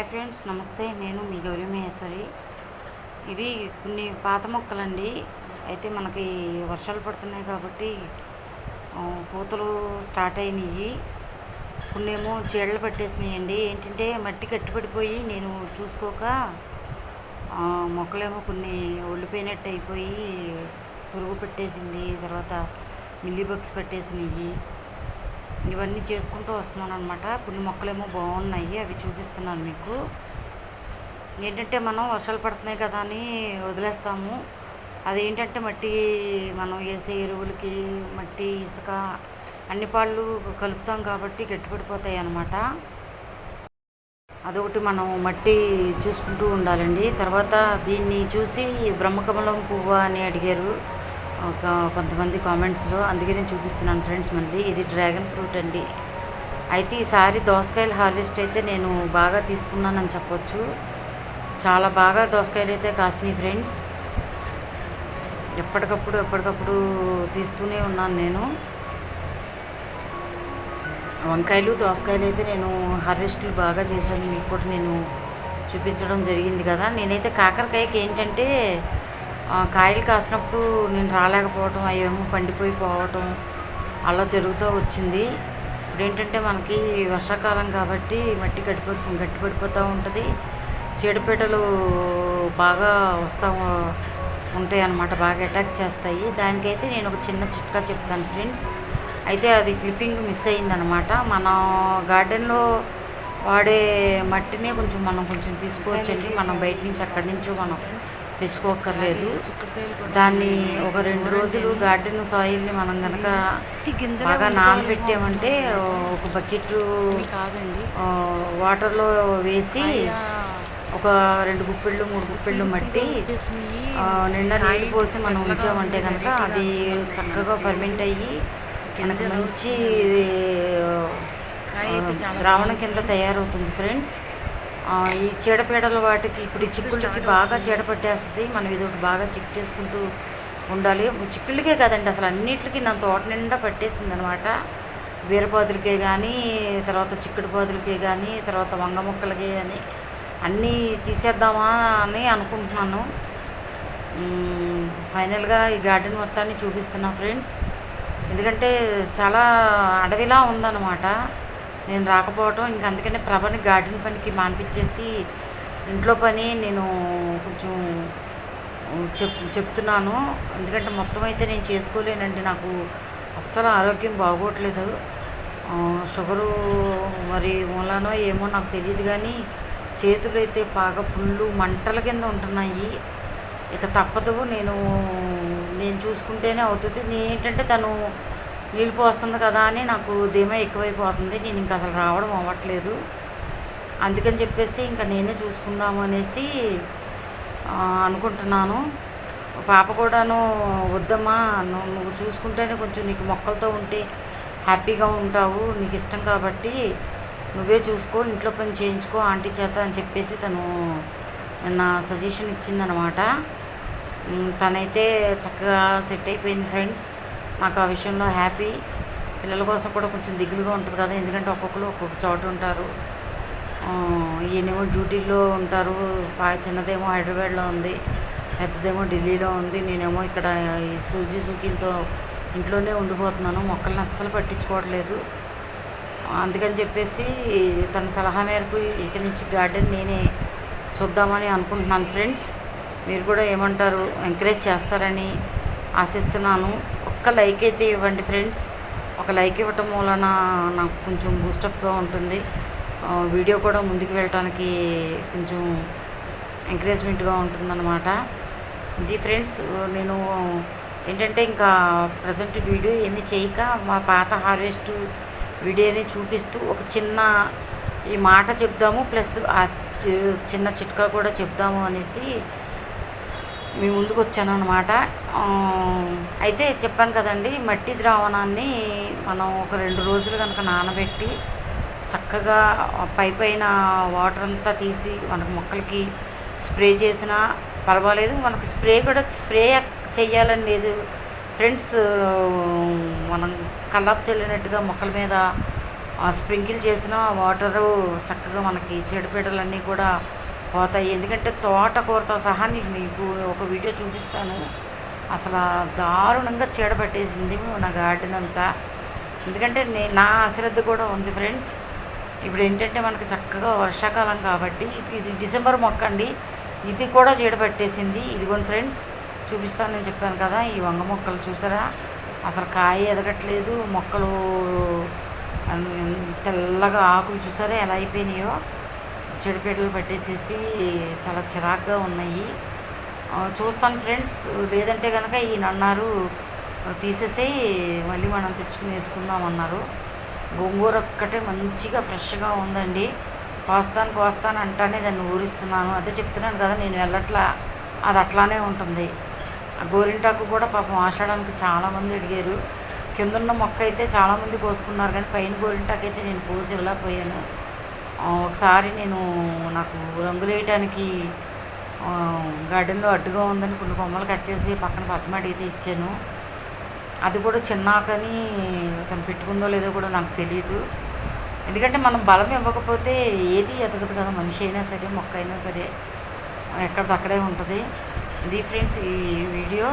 Hi friends నమస్తే. నేను మీ గౌరీ మహేశ్వరి. ఇవి కొన్ని పాత మొక్కలండి. అయితే మనకి వర్షాలు పడుతున్నాయి కాబట్టి పూతలు స్టార్ట్ అయినాయి. కొన్ని ఏమో చీడలు పట్టేసినాయండి. ఏంటంటే మట్టి కట్టుబడిపోయి నేను చూసుకోక మొక్కలేమో కొన్ని ఒళ్ళిపోయినట్టు అయిపోయి పురుగు పెట్టేసింది. తర్వాత మిల్లీ బగ్స్ పట్టేసినాయి. ఇవన్నీ చేసుకుంటూ వస్తున్నాను అనమాట కొన్ని మొక్కలేమో బాగున్నాయి అవి చూపిస్తున్నాను మీకు. ఏంటంటే మనం వర్షాలు పడుతున్నాయి కదా అని వదిలేస్తాము. అదేంటంటే మట్టి మనం వేసే ఎరువులకి మట్టి ఇసుక అన్ని పాళ్ళు కలుపుతాం కాబట్టి గట్టిపడిపోతాయి అన్నమాట. అదొకటి మనం మట్టి చూసుకుంటూ ఉండాలండి. తర్వాత దీన్ని చూసి బ్రహ్మకమలం పువ్వు అని అడిగారు. ఒక కొంతమంది కామెంట్స్లో అందుకే నేను చూపిస్తున్నాను ఫ్రెండ్స్ మళ్ళీ ఇది డ్రాగన్ ఫ్రూట్ అండి. అయితే ఈసారి దోసకాయలు హార్వెస్ట్ అయితే నేను బాగా తీసుకున్నానని చెప్పొచ్చు. చాలా బాగా దోసకాయలు అయితే కాసినాయి ఫ్రెండ్స్. ఎప్పటికప్పుడు ఎప్పటికప్పుడు తీస్తూనే ఉన్నాను నేను. వంకాయలు దోసకాయలు అయితే నేను హార్వెస్ట్లు బాగా చేశాను. మీకు కూడా నేను చూపించడం జరిగింది కదా. నేనైతే కాకరకాయకి ఏంటంటే కాయలు కాసినప్పుడు నేను రాలేకపోవటం అవేమో పండిపోయి పోవటం అలా జరుగుతూ వచ్చింది. ఇప్పుడు ఏంటంటే మనకి వర్షాకాలం కాబట్టి మట్టి గట్టిపో గట్టిపడిపోతూ ఉంటుంది. చీడపీడలు బాగా వస్తూ ఉంటాయి అన్నమాట బాగా అటాక్ చేస్తాయి. దానికైతే నేను ఒక చిన్న చిట్కా చెప్తాను ఫ్రెండ్స్. అయితే అది క్లిప్పింగ్ మిస్ అయిందనమాట మన గార్డెన్లో వాడే మట్టినే కొంచెం మనం కొంచెం తీసుకోవచ్చండి. మనం బయట నుంచి అక్కడి నుంచో మనం తెచ్చుకోక్కర్లేదు దాన్ని ఒక రెండు రోజులు గార్డెన్ సాయిల్ని మనం కనుక బాగా నానబెట్టామంటే ఒక బకెట్ వాటర్లో వేసి ఒక రెండు గుప్పిళ్ళు మూడు గుప్పిళ్ళు మట్టి నిండా నీళ్ళు పోసి మనం ఉంచామంటే కనుక అది చక్కగా ఫర్మెంట్ అయ్యి మనకు మంచి ద్రావణం కింద తయారవుతుంది ఫ్రెండ్స్. ఈ చీడపీడల వాటికి ఇప్పుడు ఈ చిక్కుళ్ళకి బాగా చీడ పట్టేస్తుంది మనం ఇది ఒకటి బాగా చెక్ చేసుకుంటూ ఉండాలి. చిక్కుళ్ళకే కదండి అసలు అన్నిటికీ నా తోట నిండా పట్టేసింది అనమాట వీరపాదులకే కానీ తర్వాత చిక్కుడు పాదులకే కానీ తర్వాత వంగ మొక్కలకే కానీ అన్నీ తీసేద్దామా అని అనుకుంటున్నాను. ఫైనల్గా ఈ గార్డెన్ మొత్తాన్ని చూపిస్తున్నా ఫ్రెండ్స్. ఎందుకంటే చాలా అడవిలా ఉందన్నమాట నేను రాకపోవటం ఇంక అందుకనే ప్రభని గార్డెన్ పనికి మానిపించేసి ఇంట్లో పని నేను కొంచెం చెప్ చెప్తున్నాను. ఎందుకంటే మొత్తం అయితే నేను చేసుకోలేనండి. నాకు అస్సలు ఆరోగ్యం బాగోట్లేదు. షుగరు మరి మూలానో ఏమో నాకు తెలియదు కానీ చేతులు అయితే బాగా పుళ్ళు మంటల కింద ఉంటున్నాయి. ఇక తప్పదు. నేను నేను చూసుకుంటేనే అవుతుంది. నేను ఏంటంటే తను నీళ్ళు పోస్తుంది కదా అని నాకు ధీమా ఎక్కువైపోతుంది. నేను ఇంకా అసలు రావడం అవ్వట్లేదు. అందుకని చెప్పేసి ఇంకా నేనే చూసుకుందాము అనేసి అనుకుంటున్నాను. పాప కూడాను వద్దమ్మా నువ్వు నువ్వు చూసుకుంటేనే కొంచెం నీకు మొక్కలతో ఉంటే హ్యాపీగా ఉంటావు నీకు ఇష్టం కాబట్టి నువ్వే చూసుకో ఇంట్లో పని చేయించుకో ఆంటీ చేత అని చెప్పేసి తను నిన్న సజెషన్ ఇచ్చిందనమాట. తనైతే చక్కగా సెట్ అయిపోయింది ఫ్రెండ్స్. నాకు ఆ విషయంలో హ్యాపీ పిల్లల కోసం కూడా కొంచెం దిగులుగా ఉంటుంది కదా. ఎందుకంటే ఒక్కొక్కరు ఒక్కొక్క చోట ఉంటారు. ఈయనేమో డ్యూటీలో ఉంటారు. చిన్నదేమో హైదరాబాద్లో ఉంది. పెద్దదేమో ఢిల్లీలో ఉంది. నేనేమో ఇక్కడ ఈ సూజీ సుఖీలతో ఇంట్లోనే ఉండిపోతున్నాను. మొక్కల్ని అస్సలు పట్టించుకోవట్లేదు. అందుకని చెప్పేసి తన సలహా మేరకు ఇక్కడి నుంచి గార్డెన్ నేనే చూద్దామని అనుకుంటున్నాను ఫ్రెండ్స్. మీరు కూడా ఏమంటారు? ఎంకరేజ్ చేస్తారని ఆశిస్తున్నాను. ఒక్క లైక్ అయితే ఇవ్వండి ఫ్రెండ్స్. ఒక లైక్ ఇవ్వటం వలన నాకు కొంచెం బూస్టప్గా ఉంటుంది. వీడియో కూడా ముందుకు వెళ్ళటానికి కొంచెం ఎంకరేజ్మెంట్గా ఉంటుందన్నమాట. ఇది ఫ్రెండ్స్ నేను ఏంటంటే ఇంకా ప్రజెంట్ వీడియో ఏమీ చేయక మా పాత హార్వెస్ట్ వీడియోని చూపిస్తూ ఒక చిన్న ఈ మాట చెప్దాము ప్లస్ ఆ చి- చిన్న చిట్కా కూడా చెప్దాము అనేసి మీ ముందుకు వచ్చాను అనమాట అయితే చెప్పాను కదండి మట్టి ద్రావణాన్ని మనం ఒక రెండు రోజులు కనుక నానబెట్టి చక్కగా పై పైన వాటర్ అంతా తీసి మనకు మొక్కలకి స్ప్రే చేసినా పర్వాలేదు. మనకు స్ప్రే కూడా స్ప్రే చేయాలని లేదు. ఫ్రెండ్స్ మనం కల్లాపు చల్లినట్టుగా మొక్కల మీద స్ప్రింకిల్ చేసిన వాటరు చక్కగా మనకి చెడుపీటలన్నీ కూడా పోతాయి. ఎందుకంటే తోటకూరతో సహా నీకు మీకు ఒక వీడియో చూపిస్తాను. అసలు దారుణంగా చీడపట్టేసింది నా గార్డెన్ అంతా. ఎందుకంటే నే నా అశ్రద్ధ కూడా ఉంది ఫ్రెండ్స్. ఇప్పుడు ఏంటంటే మనకు చక్కగా వర్షాకాలం కాబట్టి ఇది డిసెంబర్ మొక్క అండి. ఇది కూడా చీడపట్టేసింది ఇదిగోని ఇదిగోండి ఫ్రెండ్స్ చూపిస్తానని చెప్పాను కదా ఈ వంగ మొక్కలు చూసారా? అసలు కాయ ఎదగట్లేదు. మొక్కలు తెల్లగా ఆకులు చూసారా? ఎలా అయిపోయినాయో? చెడుపీటలు పట్టేసేసి చాలా చిరాగ్గా ఉన్నాయి. చూస్తాను ఫ్రెండ్స్. లేదంటే కనుక ఈయన అన్నారు తీసేసి మళ్ళీ మనం తెచ్చుకుని వేసుకుందాం అన్నారు. గోంగూర ఒక్కటే మంచిగా ఫ్రెష్గా ఉందండి. కోస్తాను కోస్తాను అంటానే దాన్ని ఊరిస్తున్నాను. అదే చెప్తున్నాను కదా నేను వెళ్ళట్లా. అది అట్లానే ఉంటుంది. ఆ గోరింటాకు కూడా పాపం ఆషాడానికి చాలామంది అడిగారు. కిందున్న మొక్క అయితే చాలామంది కోసుకున్నారు కానీ పైన గోరింటాకు అయితే నేను కోసి ఇవ్వలేకపోయాను ఒకసారి నేను నాకు రంగులు వేయటానికి గార్డెన్లో అడ్డుగా ఉందని కొన్ని కొమ్మలు కట్ చేసి పక్కన పద్మ అడిగితే ఇచ్చాను. అది కూడా చిన్నాకని తను పెట్టుకుందో లేదో కూడా నాకు తెలియదు ఎందుకంటే మనం బలం ఇవ్వకపోతే ఏది ఎదగదు కదా మనిషి అయినా సరే మొక్క అయినా సరే ఎక్కడిదక్కడే ఉంటుంది. ఇది ఫ్రెండ్స్ ఈ వీడియో.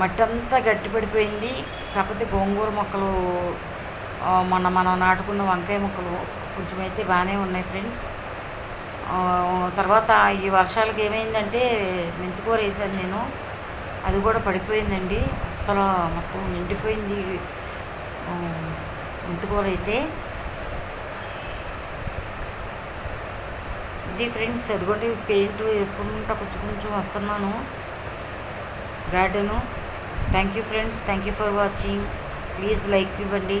మట్టి అంతా గట్టి పడిపోయింది కాకపోతే గోంగూర మొక్కలు మొన్న మనం నాటుకున్న వంకాయ మొక్కలు కొంచెం అయితే బాగానే ఉన్నాయి ఫ్రెండ్స్. తర్వాత ఈ వర్షాలకి ఏమైందంటే మెంతికూర వేసాను నేను. అది కూడా పడిపోయిందండి. అస్సలు మొత్తం నిండిపోయింది. మెంతికూర అయితే. ఇది ఫ్రెండ్స్ అదిగోండి పెయింట్ వేసుకుంటా కొంచెం కొంచెం వస్తున్నాను. Garden. Thank you friends thank you for watching. Please like ఇవ్వండి.